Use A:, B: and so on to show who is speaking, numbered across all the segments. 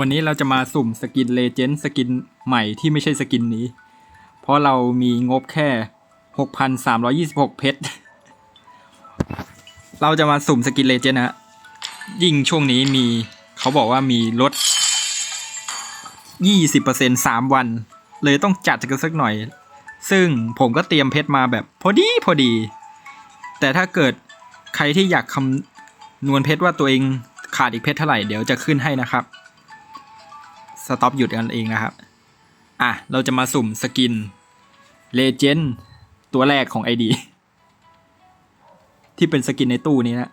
A: วันนี้เราจะมาสุ่มสกินเลเจนด์สกินใหม่ที่ไม่ใช่สกินนี้ เพราะเรามีงบแค่ 6,326 เพชร เราจะมาสุ่มสกินเลเจนด์นะฮะ ยิ่งช่วงนี้มีเขาบอกว่ามีลด 20% 3 วัน เลยต้องจัดกันสักหน่อย ซึ่งผมก็เตรียมเพชรมาแบบพอดีพอดี แต่ถ้าเกิดใครที่อยากคำนวณเพชรว่าตัวเองขาดอีกเพชรเท่าไหร่เดี๋ยวจะขึ้นให้นะครับ สต็อปหยุดกันเองนะครับ อะ เราจะมาสุ่มสกินเลเจนด์ตัวแรกของ ID ที่เป็นสกินในตู้นี้นะ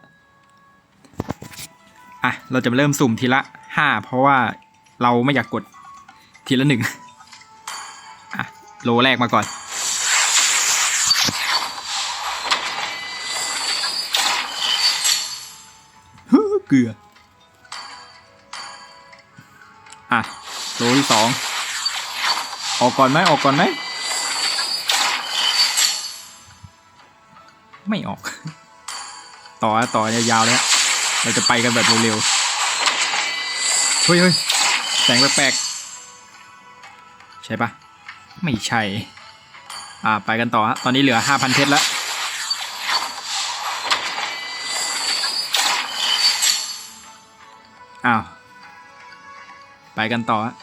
A: อะ เราจะมาเริ่มสุ่มทีละห้าเพราะว่าเราไม่อยากกดทีละหนึ่งอะ โลแรกมาก่อน เกลือ โลที่สองออกก่อนไหมออกก่อนไหมไม่ออก ต่อต่อยาวๆเลยฮะเราจะไปกันแบบเร็วๆเฮ้ยเฮ้ยแสงแปลกๆใช่ปะไม่ใช่ อ่าไปกันต่อฮะตอนนี้เหลือห้าพันเพชรแล้วอ้าว ไปกันต่อฮะ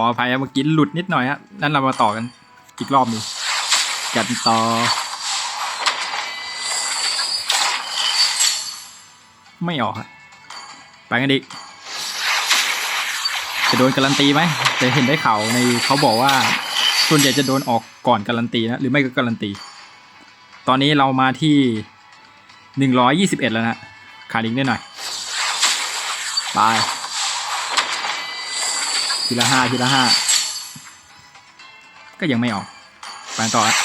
A: ออภัยครับเมื่อกี้หลุดนิดหน่อยฮะนั่นเรามาต่อกันอีกรอบหนึ่งกันต่อ ไม่ออกฮะไปกันดิจะโดนการันตีไหมแต่เห็นได้ข่าวในเขาบอกว่าส่วนใหญ่จะโดนออกก่อนการันตีนะหรือไม่ก็การันตี ตอนนี้เรามาที่หนึ่งร้อยยี่สิบเอ็ดแล้วนะขาดอีกนิดหน่อย ไป ทีละห้าทีละห้าก็ยังไม่ออกไปต่อฮะ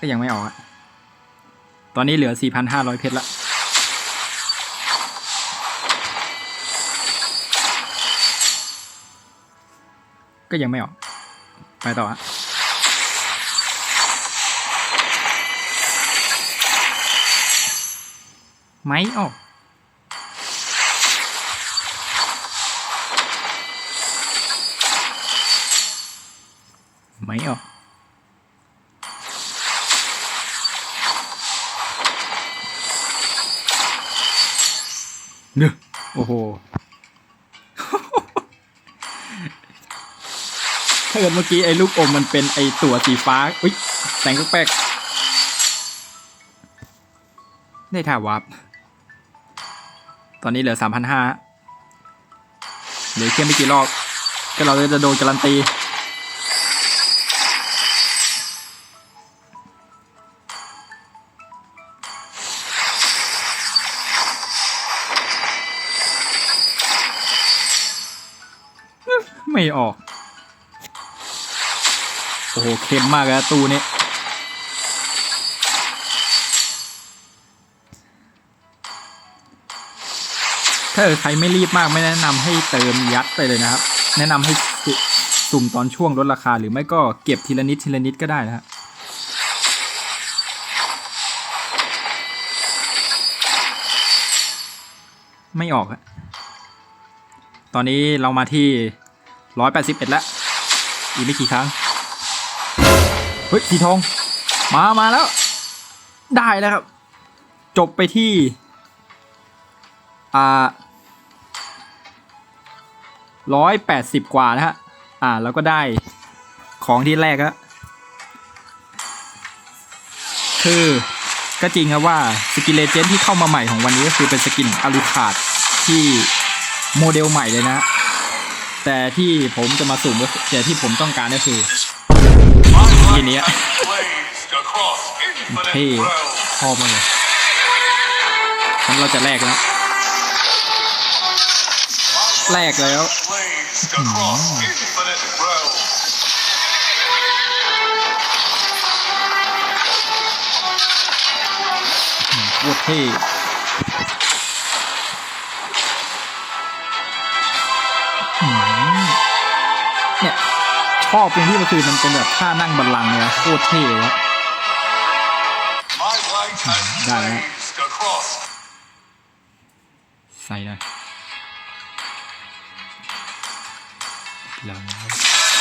A: ก็ยังไม่ออกตอนนี้เหลือ 4,500 เพชรละก็ยังไม่ออก ไปต่อฮะ ไม่ออกไม่ออกเนื้อโอ้โห ถ้าเกิดเมื่อกี้ไอ้ลูกอมมันเป็นไอ้ตัวสีฟ้า อุ้ยแสงแปลกๆได้ท่าวับ ตอนนี้เหลือสามพันห้าเหลือแค่ไม่กี่รอบ ก็เราจะโดนการันตี ไม่ออก โอ้โหเค็มมากเลยนะตู้นี้ ถ้าใครไม่รีบมากไม่แนะนำให้เติมยัดไปเลยนะครับ แนะนำให้สุ่มตอนช่วงลดราคา หรือไม่ก็เก็บทีละนิดทีละนิดก็ได้นะฮะไม่ออกอะตอนนี้เรามาที่ร้อยแปดสิบเอ็ดแล้ว อีกไม่กี่ครั้ง เฮ้ยสีทอง มา มาแล้ว ได้แล้วครับ จบไปที่ อ่า ร้อยแปดสิบกว่านะฮะ อ่าแล้วก็ได้ของที่แรกอะคือก็จริงครับว่าสกินเลเจนด์ที่เข้ามาใหม่ของวันนี้ก็คือเป็นสกินอารูคาดที่โมเดลใหม่เลยนะ แต่ที่ผมจะมาสุ่มก็คือแต่ที่ผมต้องการก็คือ
B: ที
A: เนี้
B: นี้
A: ยเท่ชอบมากเลยงั้นเราจะแลกแล้ว แลกแล้ว โคตรเท่เนี่ย ชอบตรงที่มันคือมันเป็นแบบท่านั่งบัลลังก์เลยนะโคตรเท่เลยได้แล้วใส่เล ยแล้ว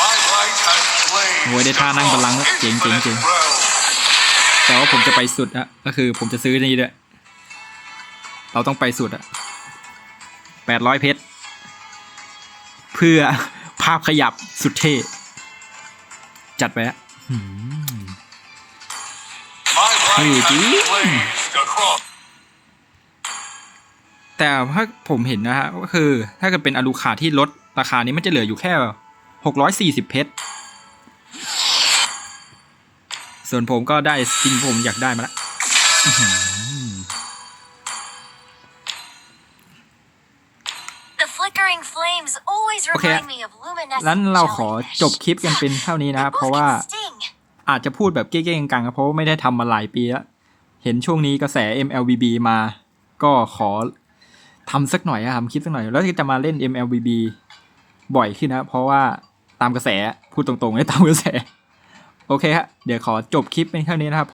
B: My light has blazed
A: โอ้ยได้ท่านั่งบัลลังก์เจ๋งเจ๋งเจ๋งแต่ว่าผมจะไปสุดอะก็คือผมจะซื้อนี่ด้วย เราต้องไปสุดอะแปดร้อยเพชร เพื่อภาพขยับสุดเท่ จัดไปอะหืม
B: My light
A: Hey,
B: has
A: dude.
B: blazed across.
A: แต่ถ้าผมเห็นนะฮะก็คือ ถ้าเกิดเป็นอลูคาที่ลด ราคานี้มันจะเหลืออยู่แค่หกร้อยสี่สิบเพชร ส่วนผมก็ได้สิ่งผมอยากได้มาละอื้อหือ
C: The flickering flames always
A: Okay.
C: remind me of luminescent
A: งั้นเราขอ
C: jellyfish.
A: จบคลิปกันเป็นเท่านี้นะครับ
C: They
A: เพราะ
C: both
A: ว่า
C: can sting.
A: อาจจะพูดแบบเก้ๆกังๆครับเพราะว่าไม่ได้ทำมาหลายปีแล้ว เห็นช่วงนี้กระแส MLBB มา ก็ขอทำสักหน่อยอะทำคลิปสักหน่อย แล้วจะมาเล่น MLBB บ่อยขึ้นนะเพราะว่าตามกระแสพูดตรงๆเลยตามกระแส โอเคฮะเดี๋ยวขอจบคลิปเป็นเท่านี้นะครับ